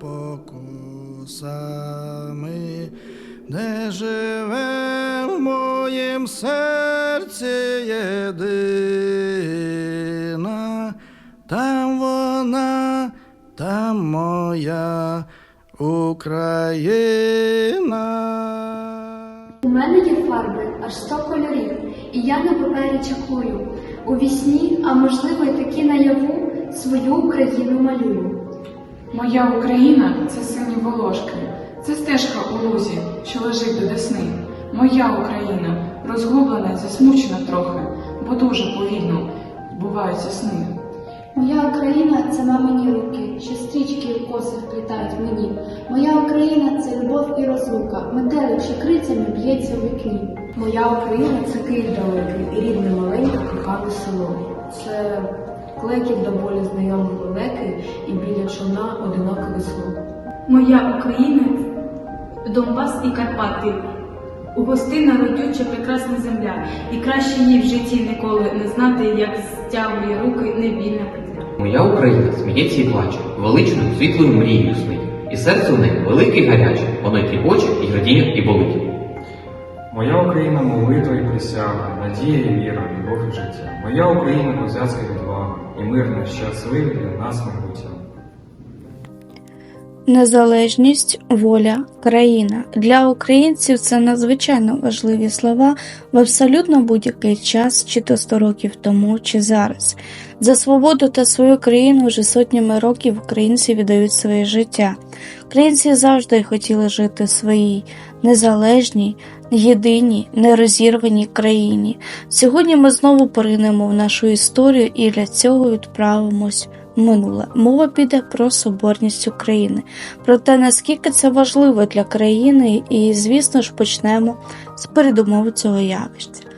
покусами, де живе в моїм серці єдина, там вона, там моя Україна. У мене є фарби аж сто кольорів, і я на папері чаклую. У вісні, а можливо, й таки наяву свою Україну малюю. Моя Україна це сині волошки, це стежка у лузі, що лежить до десни. Моя Україна розгублена, засмучена трохи, бо дуже повільно буваються сни. Моя Україна це мамині руки, що стрічки в коси вплітають мені. Моя Україна це любов і розлука, метелик, що крицями б'ється в вікні. Моя Україна це Київ далекий і рідне маленьке кохане село. Це клекіт до болі знайомі лелеки і біля човна одиноке весло. Моя Україна, Донбас і Карпати, у гостина родюча прекрасна земля, і краще їй в житті ніколи не знати, як стягує руки невільна петля. Моя Україна сміється і плаче, величною світлою мрією снить. І серце в неї велике й гаряче, воно й тріпоче, і радіє, і болить. Моя Україна молитва і присяга, надія і віра, любов і життя. Моя Україна козацька і мирне, щасливе для нас майбуття. Незалежність, воля, країна для українців це надзвичайно важливі слова в абсолютно будь-який час, чи то 100 років тому, чи зараз. За свободу та свою країну вже сотнями років українці віддають своє життя. Українці завжди хотіли жити в своїй незалежній, єдиній, нерозірваній країні. Сьогодні ми знову поринемо в нашу історію і для цього відправимось минуле. Мова піде про соборність України, про те, наскільки це важливо для країни, і, звісно ж, почнемо з передумови цього явища.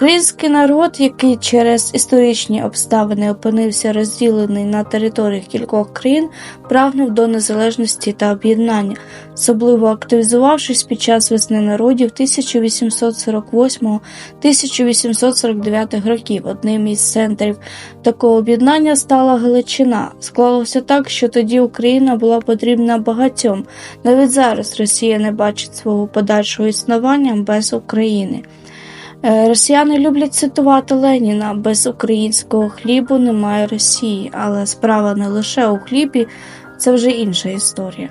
Український народ, який через історичні обставини опинився розділений на територіях кількох країн, прагнув до незалежності та об'єднання, особливо активізувавшись під час весни народів 1848-1849 років. Одним із центрів такого об'єднання стала Галичина. Склалося так, що тоді Україна була потрібна багатьом. Навіть зараз Росія не бачить свого подальшого існування без України. Е, Росіяни люблять цитувати Леніна без українського хлібу немає Росії, але справа не лише у хлібі, це вже інша історія.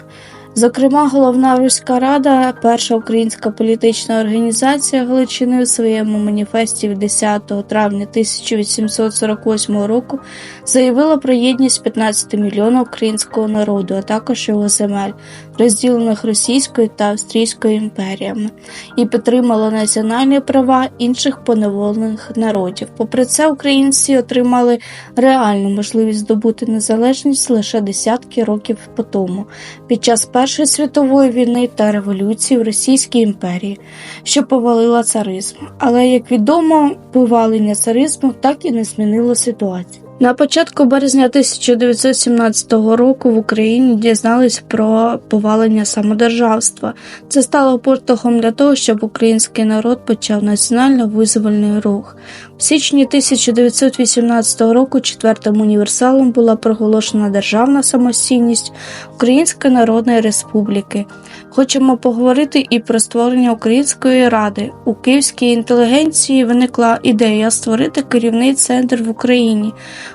Зокрема, головна Руська Рада, перша українська політична організація Галичини у своєму маніфесті від 10 травня 1848 року заявила про єдність 15 мільйонів українського народу, а також його земель, розділених Російською та Австрійською імперіями, і підтримала національні права інших поневолених народів. Попри це, українці отримали реальну можливість здобути незалежність лише десятки років по тому, під час Першої світової війни та революції в Російській імперії, що повалила царизм. Але, як відомо, повалення царизму так і не змінило ситуацію. На початку березня 1917 року в Україні дізнались про повалення самодержавства. Це стало поштовхом для того, щоб український народ почав національно-визвольний рух. В січні 1918 року четвертим універсалом була проголошена державна самостійність Української Народної Республіки. Хочемо поговорити і про створення Української ради. У київській інтелігенції виникла ідея створити керівний центр в Україні.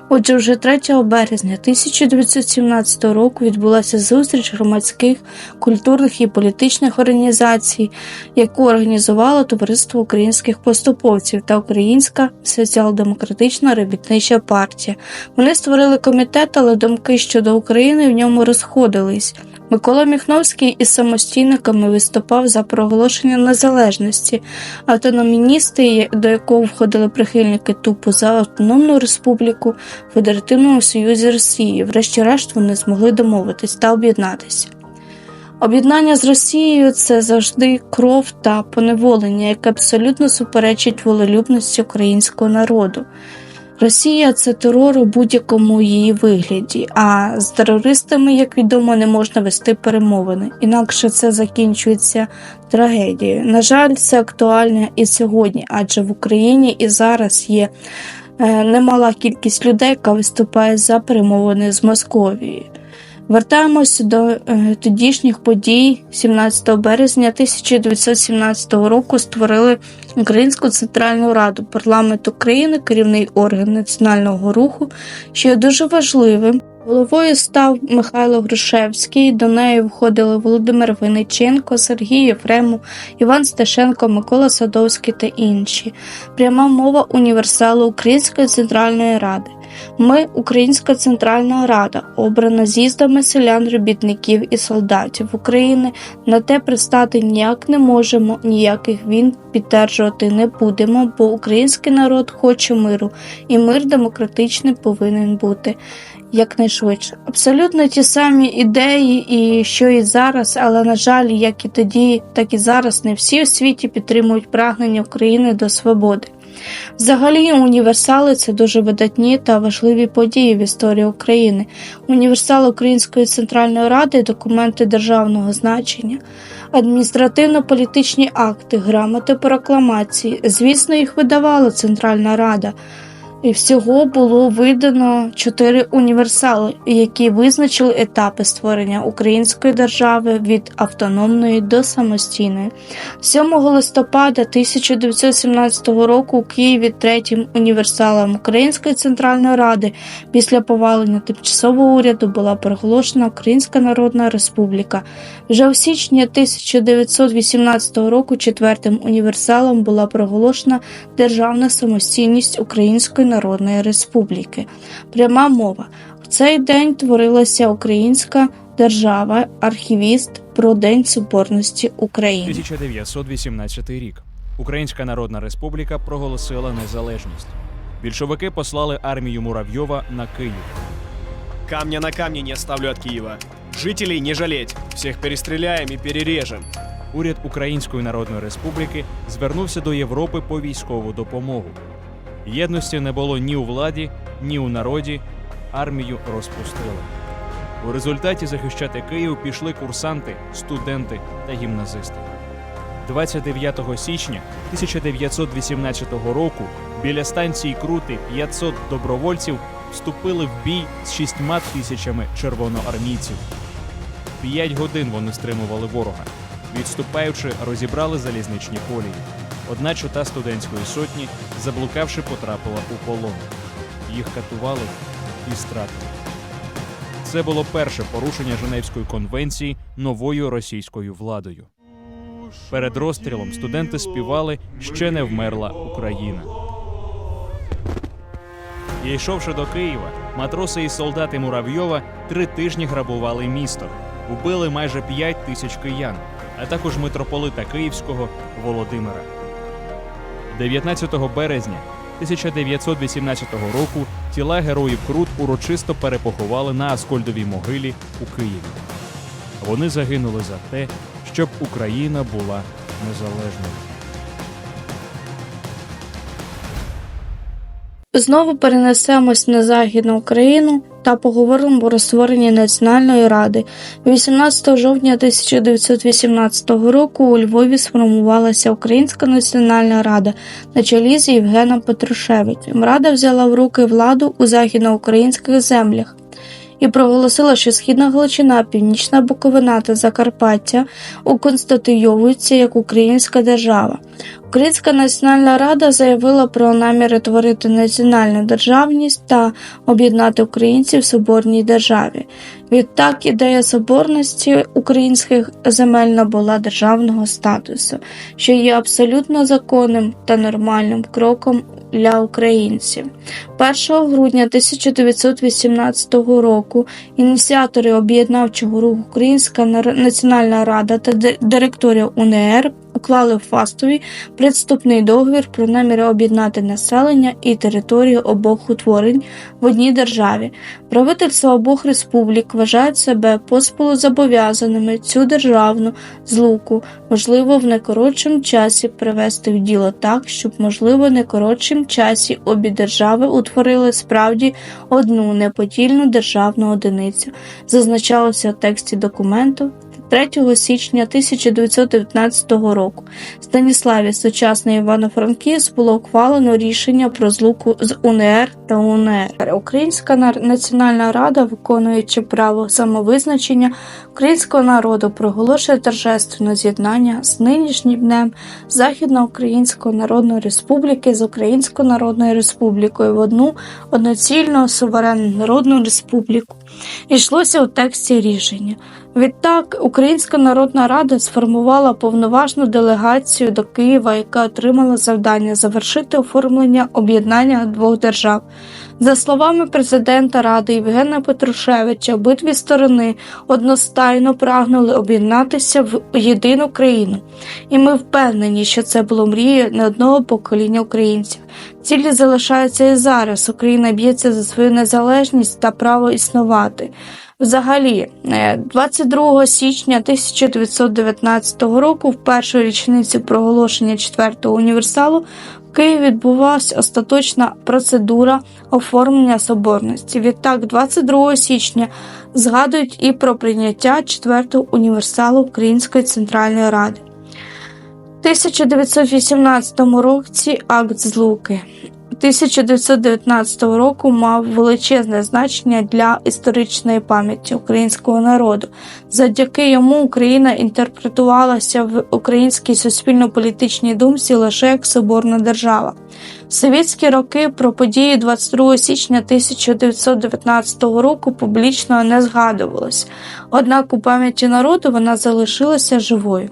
Отже, вже 3 березня 1917 року відбулася зустріч громадських, культурних і політичних організацій, яку організувало Товариство українських поступовців та Українська соціал-демократична робітнича партія. Вони створили комітет, але думки щодо України в ньому розходились. Микола Міхновський із самостійниками виступав за проголошення незалежності. Автономіністи, до якого входили прихильники тупу за автономну республіку Федеративному Союзі Росії, врешті-решт вони змогли домовитись та об'єднатися. Об'єднання з Росією це завжди кров та поневолення, яке абсолютно суперечить волелюбності українського народу. Росія це терор у будь-якому її вигляді, а з терористами, як відомо, не можна вести перемовини, інакше це закінчується трагедією. На жаль, це актуально і сьогодні, адже в Україні і зараз є е, немала кількість людей, яка виступає за перемовини з Московією. Вертаємося до е, тодішніх подій. 17 березня 1917 року створили Українську Центральну Раду, парламент України, керівний орган національного руху, що є дуже важливим. Головою став Михайло Грушевський. До неї входили Володимир Винниченко, Сергій Єфремов, Іван Стешенко, Микола Садовський та інші. Пряма мова універсалу Української Центральної Ради. Ми, Українська Центральна Рада, обрана з'їздами селян, робітників і солдатів України. На те пристати ніяк не можемо, ніяких він підтверджувати не будемо, бо український народ хоче миру, і мир демократичний повинен бути якнайшвидше. Абсолютно ті самі ідеї, і що і зараз, але на жаль, як і тоді, так і зараз не всі у світі підтримують прагнення України до свободи. Взагалі, універсали це дуже видатні та важливі події в історії України. Універсал Української центральної ради документи державного значення, адміністративно-політичні акти, грамоти прокламації. Звісно, їх видавала Центральна Рада. І всього було видано чотири універсали, які визначили етапи створення української держави від автономної до самостійної. 7 листопада 1917 року у Києві третім універсалом Української центральної ради після повалення тимчасового уряду була проголошена Українська Народна Республіка. Вже у січні 1918 року четвертим універсалом була проголошена державна самостійність Української Народної Республіки. Пряма мова. В цей день творилася Українська держава, архівіст про День Соборності України. 1918 рік. Українська Народна Республіка проголосила незалежність. Більшовики послали армію Муравйова на Київ. Камня на камне не оставлю от Киева. Жителей не жалеть, всех перестреляем и перережем. Уряд Української Народної Республіки звернувся до Європи по військову допомогу. Єдності не було ні у владі, ні у народі. Армію розпустили. У результаті захищати Київ пішли курсанти, студенти та гімназисти. 29 січня 1918 року біля станції Крути 500 добровольців вступили в бій з шістьма тисячами червоноармійців. П'ять годин вони стримували ворога. Відступаючи, розібрали залізничні колії. Одна чота студентської сотні, заблукавши, потрапила у полон. Їх катували і стратили. Це було перше порушення Женевської конвенції новою російською владою. Перед розстрілом студенти співали Ще не вмерла Україна. І йшовши до Києва, матроси і солдати Муравйова три тижні грабували місто, убили майже п'ять тисяч киян, а також митрополита Київського Володимира. 19 березня 1918 року тіла героїв Крут урочисто перепоховали на Аскольдовій могилі у Києві. Вони загинули за те, щоб Україна була незалежною. Знову перенесемось на Західну Україну та поговоримо про створення Національної ради. 18 жовтня 1918 року у Львові сформувалася Українська національна рада на чолі з Євгеном Петрушевичем. Рада взяла в руки владу у західноукраїнських землях. І проголосила, що Східна Галичина, Північна Буковина та Закарпаття уконституйовуються як українська держава. Українська національна рада заявила про наміри творити національну державність та об'єднати українців в соборній державі. Відтак ідея соборності українських земель набула державного статусу, що є абсолютно законним та нормальним кроком для українців. 1 грудня 1918 року ініціатори об'єднавчого руху Українська Національна Рада та директорія УНР уклали в Фастові представний договір про наміри об'єднати населення і територію обох утворень в одній державі. Правительства обох республік вважають себе поспілу зобов'язаними цю державну злуку, можливо, в найкоротшому часі привести в діло так, щоб, можливо, в найкоротшому часі обі держави утворили справді одну неподільну державну одиницю. Зазначалося в тексті документу 23 січня 1919 року. Станіславі, сучасний Івано-Франківськ, було ухвалено рішення про злуку з УНР та УНР. Українська Національна Рада, виконуючи право самовизначення українського народу, проголошує торжественне з'єднання з нинішнім днем Західноукраїнської Народної Республіки з Українською Народною Республікою в одну одноцільну суверенну народну республіку. Йшлося у тексті рішення. Відтак, Українська Народна Рада сформувала повноважну делегацію до Києва, яка отримала завдання завершити оформлення об'єднання двох держав. За словами президента Ради Євгена Петрушевича, обидві сторони одностайно прагнули об'єднатися в єдину країну, і ми впевнені, що це було мрією не одного покоління українців. Цілі залишаються і зараз. Україна б'ється за свою незалежність та право існувати. Взагалі, е, 22 січня 1919 року, в першу річницю проголошення четвертого універсалу, в Києві відбувалася остаточна процедура оформлення соборності. Відтак, 22 січня згадують і про прийняття четвертого універсалу Української центральної ради. В 1918 році акт злуки. 1919 року мав величезне значення для історичної пам'яті українського народу. Завдяки йому Україна інтерпретувалася в українській суспільно-політичній думці лише як соборна держава. В совєтські роки про події 22 січня 1919 року публічно не згадувалось, однак у пам'яті народу вона залишилася живою.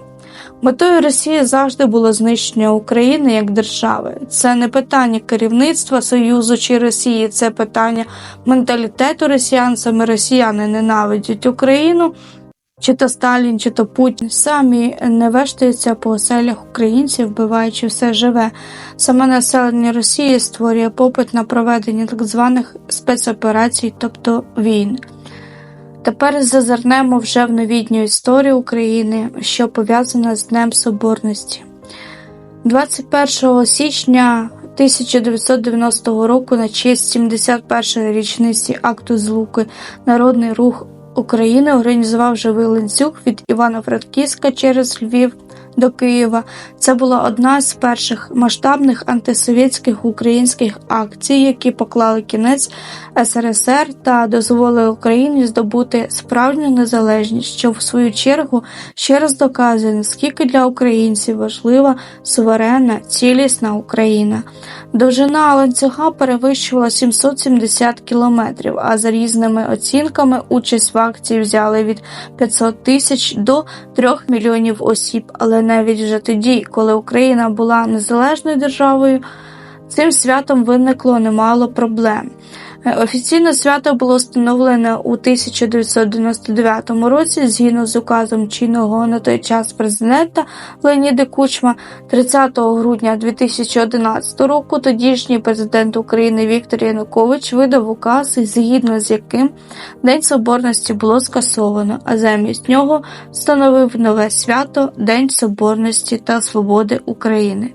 Метою Росії завжди було знищення України як держави. Це не питання керівництва Союзу чи Росії, це питання менталітету росіян. Саме росіяни ненавидять Україну. Чи то Сталін, чи то Путін самі не вештаються по оселях українців, вбиваючи все живе. Саме населення Росії створює попит на проведення так званих спецоперацій, тобто війн. Тепер зазирнемо вже в новітню історію України, що пов'язана з Днем Соборності. 21 січня 1990 року на честь 71-ї річниці акту злуки Народний рух України організував живий ланцюг від Івано-Франківська через Львів до Києва. Це була одна з перших масштабних антисовєтських українських акцій, які поклали кінець СРСР та дозволили Україні здобути справжню незалежність, що в свою чергу ще раз доказує, наскільки для українців важлива суверенна, цілісна Україна. Довжина ланцюга перевищувала 770 кілометрів, а за різними оцінками участь в акції взяли від 500 тисяч до 3 мільйонів осіб. Але навіть вже тоді, коли Україна була незалежною державою, цим святом виникло немало проблем. Е, Офіційно свято було встановлене у 1999 році згідно з указом чинного на той час президента Леоніда Кучма 30 грудня 2011 року. Тодішній президент України Віктор Янукович видав указ, згідно з яким День Соборності було скасовано, а замість нього встановив нове свято День Соборності та Свободи України.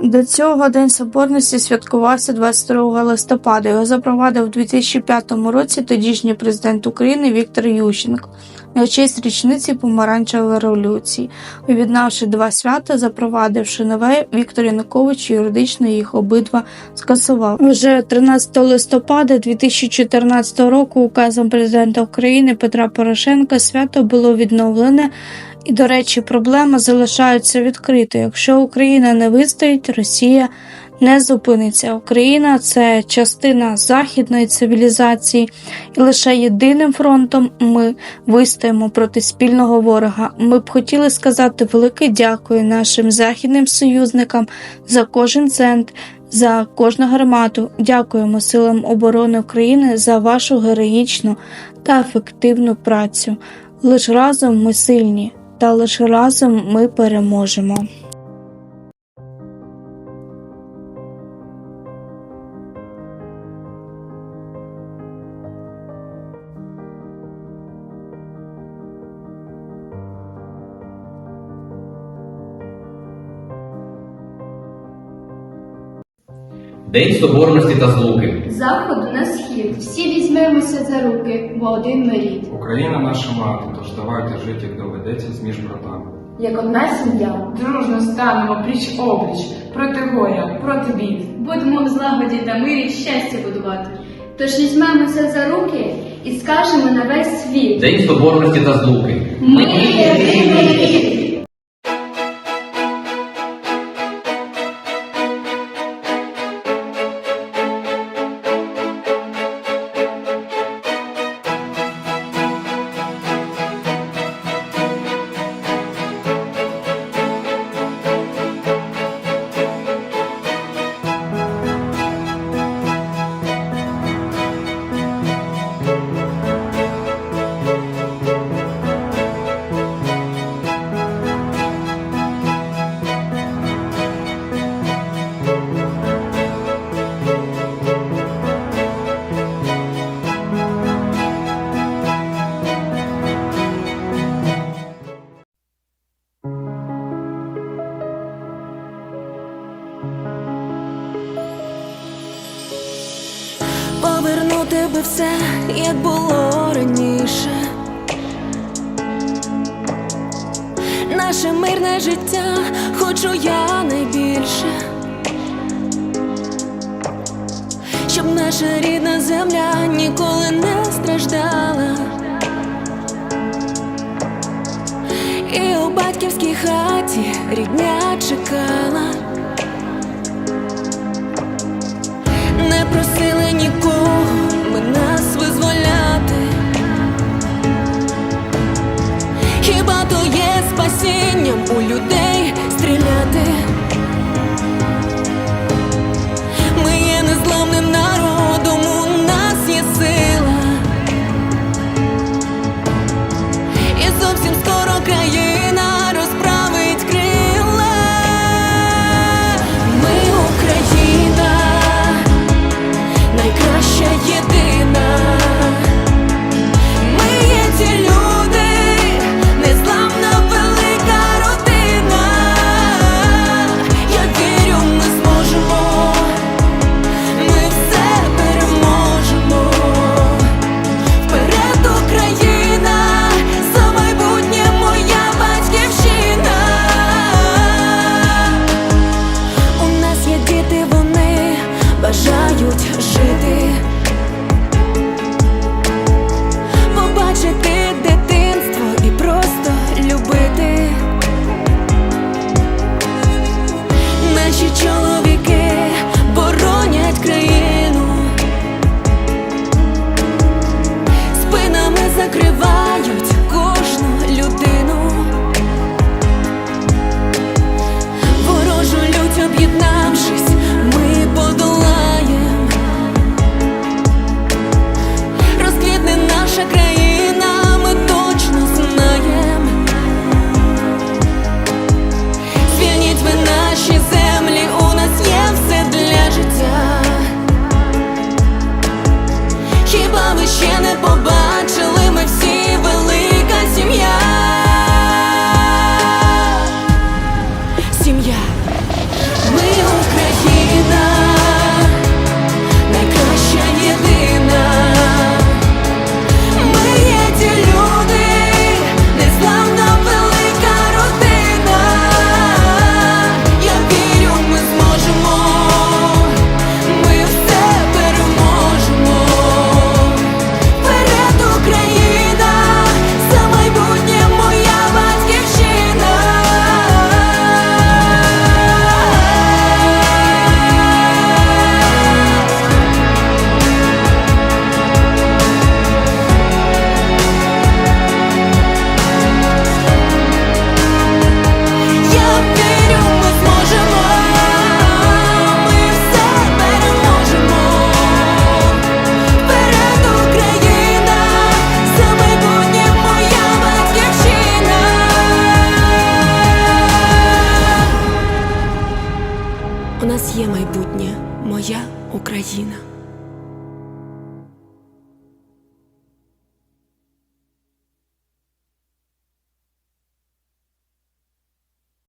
До цього День Соборності святкувався 22 листопада. Його запровадив у 2005 році тодішній президент України Віктор Ющенко на честь річниці помаранчевої революції, об'єднавши два свята, запровадивши нове, Віктор Янукович юридично їх обидва скасував. Вже 13 листопада 2014 року указом президента України Петра Порошенка свято було відновлене. І, до речі, проблема залишається відкритою. Якщо Україна не вистоїть, Росія не зупиниться. Україна це частина західної цивілізації, і лише єдиним фронтом ми вистоїмо проти спільного ворога. Ми б хотіли сказати велике дякую нашим західним союзникам за кожен цент. За кожну гармату дякуємо силам оборони України за вашу героїчну та ефективну працю. Лиш разом ми сильні, та лише разом ми переможемо. День Соборності та Злуки. Заходу на схід всі візьмемося за руки, бо один ми рід. Україна наша мати, тож давайте жити, як доведеться, з між братами. Як одна сім'я, Дружно станемо пліч опліч, проти горя, проти бід. Будемо в злагоді та мирі щастя будувати. Тож візьмемося за руки і скажемо на весь світ. День Соборності та Злуки. Ми єдиний рід! Би все, як було раніше. Наше мирне життя хочу я найбільше. Щоб наша рідна земля ніколи не страждала. І у батьківській хаті рідня чекала. Не просили нікого нас спинами